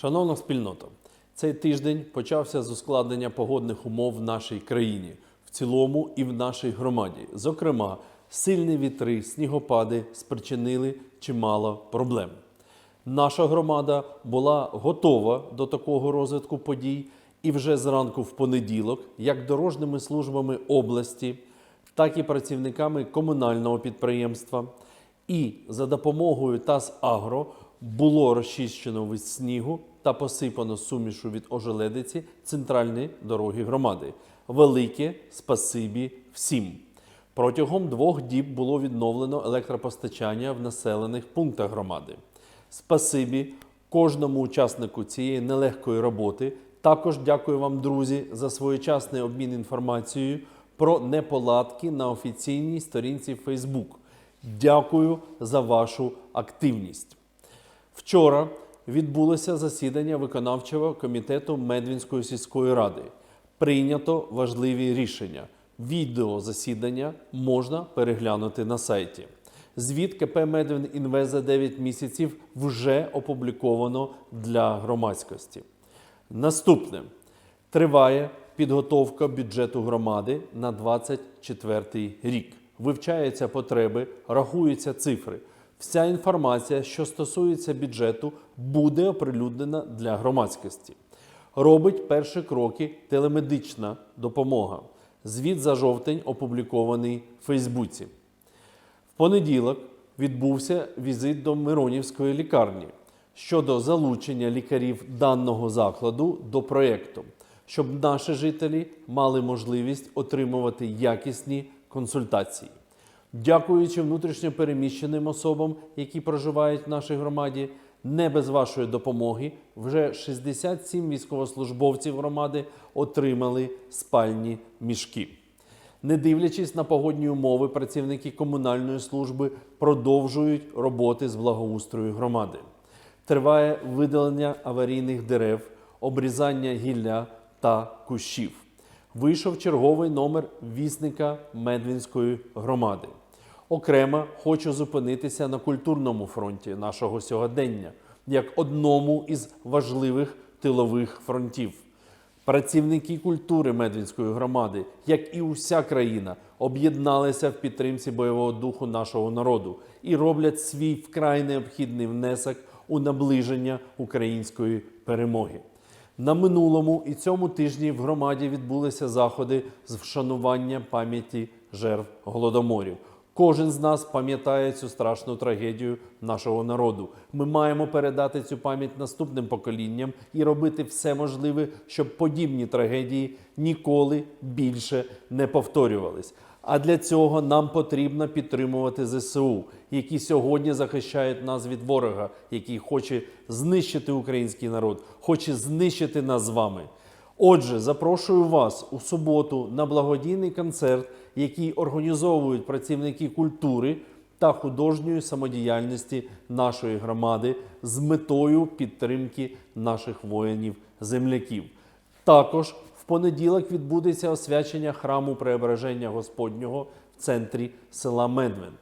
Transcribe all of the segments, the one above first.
Шановна спільнота, цей тиждень почався з ускладнення погодних умов в нашій країні, в цілому і в нашій громаді. Зокрема, сильні вітри, снігопади спричинили чимало проблем. Наша громада була готова до такого розвитку подій, і вже зранку в понеділок, як дорожніми службами області, так і працівниками комунального підприємства, і за допомогою ТАСАГРО було розчищено від снігу та посипано сумішу від ожеледиці центральні дороги громади. Велике спасибі всім! Протягом двох діб було відновлено електропостачання в населених пунктах громади. Спасибі кожному учаснику цієї нелегкої роботи. Також дякую вам, друзі, за своєчасний обмін інформацією про неполадки на офіційній сторінці Facebook. Дякую за вашу активність. Вчора відбулося засідання виконавчого комітету Медвінської сільської ради. Прийнято важливі рішення. Відео засідання можна переглянути на сайті. Звіт КП Медвін Інвест за 9 місяців вже опубліковано для громадськості. Наступне триває підготовка бюджету громади на 24 рік. Вивчаються потреби, рахуються цифри. Вся інформація, що стосується бюджету, буде оприлюднена для громадськості. Робить перші кроки телемедична допомога. Звіт за жовтень опублікований в Фейсбуці. В понеділок відбувся візит до Миронівської лікарні щодо залучення лікарів даного закладу до проєкту, щоб наші жителі мали можливість отримувати якісні консультації. Дякуючи внутрішньо переміщеним особам, які проживають в нашій громаді, не без вашої допомоги вже 67 військовослужбовців громади отримали спальні мішки. Не дивлячись на погодні умови, працівники комунальної служби продовжують роботи з благоустрою громади. Триває видалення аварійних дерев, обрізання гілля та кущів. Вийшов черговий номер вісника Медвінської громади. Окремо хочу зупинитися на культурному фронті нашого сьогодення, як одному із важливих тилових фронтів. Працівники культури Медвінської громади, як і уся країна, об'єдналися в підтримці бойового духу нашого народу і роблять свій вкрай необхідний внесок у наближення української перемоги. На минулому і цьому тижні в громаді відбулися заходи з вшанування пам'яті жертв голодоморів. Кожен з нас пам'ятає цю страшну трагедію нашого народу. Ми маємо передати цю пам'ять наступним поколінням і робити все можливе, щоб подібні трагедії ніколи більше не повторювались. А для цього нам потрібно підтримувати ЗСУ, які сьогодні захищають нас від ворога, який хоче знищити український народ, хоче знищити нас з вами. Отже, запрошую вас у суботу на благодійний концерт, який організовують працівники культури та художньої самодіяльності нашої громади з метою підтримки наших воїнів-земляків. Також в понеділок відбудеться освячення храму Преображення Господнього в центрі села Медвин.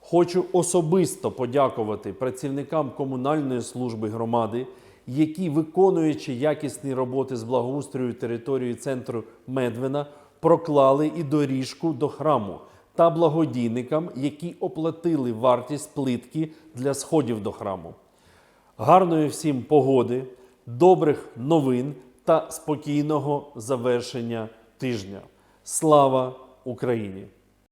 Хочу особисто подякувати працівникам комунальної служби громади, які, виконуючи якісні роботи з благоустрою території центру Медвина, проклали і доріжку до храму та благодійникам, які оплатили вартість плитки для сходів до храму. Гарної всім погоди, добрих новин та спокійного завершення тижня. Слава Україні!